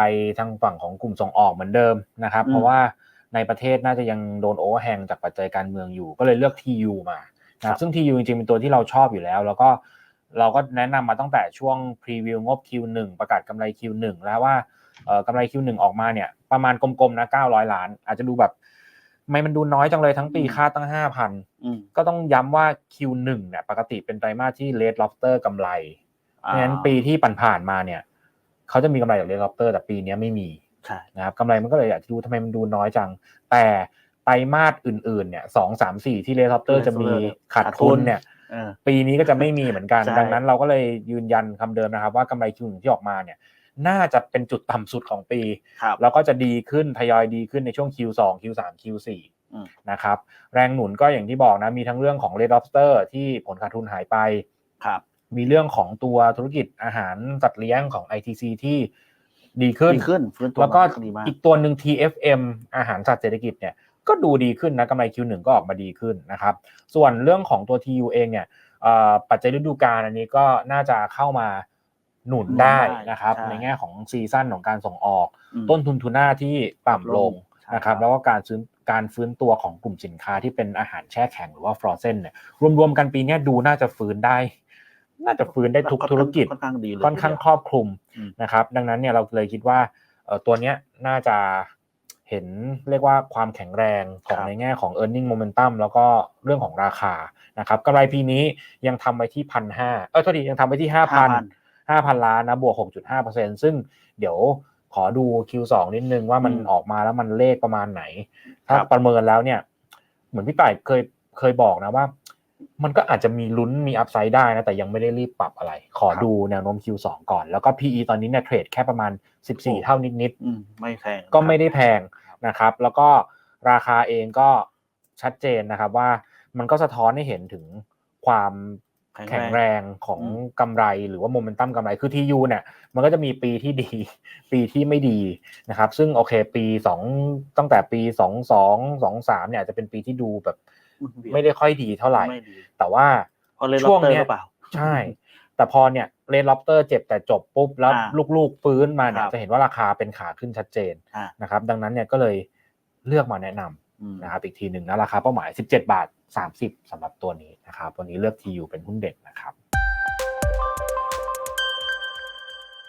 ไปทางฝั่งของกลุ่มส่งออกเหมือนเดิมนะครับอืมเพราะว่าในประเทศน่าจะยังโดนโอเวอร์แฮงจากปัจจัยการเมืองอยู่ ก็เลยเลือก TU มานะครับซึ่ง TU จริงๆเป็นตัวที่เราชอบอยู่แล้ว แล้วก็เราก็แนะนำมาตั้งแต่ช่วงพรีวิวงบ Q1 ประกาศกำไร Q1 แล้วว่าเอ่อกำไร Q1 ออกมาเนี่ยประมาณกลมๆนะ900 ล้าน อาจจะดูแบบทำไม่มันดูน้อยจังเลยทั้งปีค่าตั้ง 5,000อืมก็ต้องย้ำว่า Q1 เนี่ยปกติเป็นไตรมาสที่ Red Lobster กำไรเพราะฉะนั้นปีที่ผ่านๆมาเนี่ย เขาจะมีกำไรจาก Red Lobster แต่ปีเนี้ยไม่มีใช่นะครับกำไรมันก็เลยอยากจะดูทำไมมันดูน้อยจัง แต่ไตรมาสอื่นๆเนี่ยสองสามสี่ที่ Red Lobster จะมีขาดทุนเนี่ยเออปีนี้ก็จะไม่มีเหมือนกันใช่ดังนั้นเราก็เลยยืนยันคำเดิมนะครับ ว่ากำไร Q1 ที่ออกมาเนี่ย น่าจะเป็นจุดต่ำสุดของปีครับแล้วก็จะดีขึ้นทยอยดีขึ้นในช่วง Q2 Q3 Q4 อืมนะครับ แรงหนุนก็อย่างที่บอกนะ มีทั้งเรื่องของ Red Lobster ที่ผลขาดทุนหายไปครับ มีเรื่องของตัวธุรกิจอาหารสัตว์เลี้ยงของ ITC ที่ดีขึ้นดีขึ้นฟื้นตัวแล้วก็มาดีมากอีกตัวหนึ่ง TFM อาหารสัตว์เศรษฐกิจเนี่ยก็ดูดีขึ้นนะกำไร Q1 ก็ออกมาดีขึ้นนะครับ ส่วนเรื่องของตัว TU เองเนี่ยเอ่อปัจจัยฤดูกาลอันนี้ก็น่าจะเข้ามาหนุนได้นะครับใช่ในแง่ของซีซั่นของการส่งออกอืมต้นทุนทูน่าที่ต่ำลงใช่นะครับครับ แล้วก็การซื้อการฟื้นตัวของกลุ่มสินค้าที่เป็นอาหารแช่แข็งหรือว่าฟรอเซนเนี่ยรวมๆกันปีเนี้ยดูน่าจะฟื้นได้ น่าจะฟื้นได้ทุกธุรกิจค่อนข้างดีเลยค่อนข้างครอบคลุมอืมนะครับ ดังนั้นเนี่ยเราเลยคิดว่าเอ่อตัวเนี้ยน่าจะเห็นเรียกว่าความแข็งแรงของครับในแง่ของ e a r n i n g momentum แล้วก็เรื่องของราคานะครับกำไรปีนี้ยังทำไว้ที่พันห้าเออโทษทียังทำไว้ที่ห้าพันห้าพันล้านนะบวกหกจุดห้าเปอร์เซ็นซึ่งเดี๋ยวขอดู Q2 นิดนึงว่ามันอืมออกมาแล้วมันเลขประมาณไหน ถ้าครับประเมินแล้วเนี่ย เหมือนพี่ต่ายเคยเคยบอกนะว่า มันก็อาจจะมีลุ้นมีอัพไซด์ได้นะแต่ยังไม่ได้รีบปรับอะไร ขอดูแนวโน้ม Q2 ก่อน แล้วก็ PE ตอนนี้เนี่ยเทรดแค่ประมาณ 14 เท่านิดอืมไม่แพงๆก็ไม่ได้แพงนะครับ แล้วก็ราคาเองก็ชัดเจนนะครับว่ามันก็สะท้อนให้เห็นถึงความแข็งแรงของอืมกำไรหรือว่าโมเมนตัมกำไรคือทียูเนี่ยมันก็จะมีปีที่ดี ปีที่ไม่ดีนะครับ ซึ่งโอเคปีสองตั้งแต่ปีสองสองสองสามเนี่ยอาจจะเป็นปีที่ดูแบบ ไม่ได้ค่อยดีเท่าไหร่ไม่ดีแต่ว่าเพราะเลยช่วงเนี้เนี้ยยหรือเปล่าใช่ แต่พอเนี่ยเลนล็อบเตอร์เจ็บแต่จบปุ๊บแล้วอ่าลูกๆฟื้นมาเนี่คยรับจะเห็นว่าราคาเป็นขาขึ้นชัดเจนอ่านะครับ ดังนั้นเนี่ยก็เลยเลือกมาแนะนำอืมนะครับอีกทีหนึ่งนะราคาเป้าหมาย 17 บาท 30สำหรับตัวนี้นะครับตัวนี้เลือก TU เป็นหุ้นเด่นนะครับ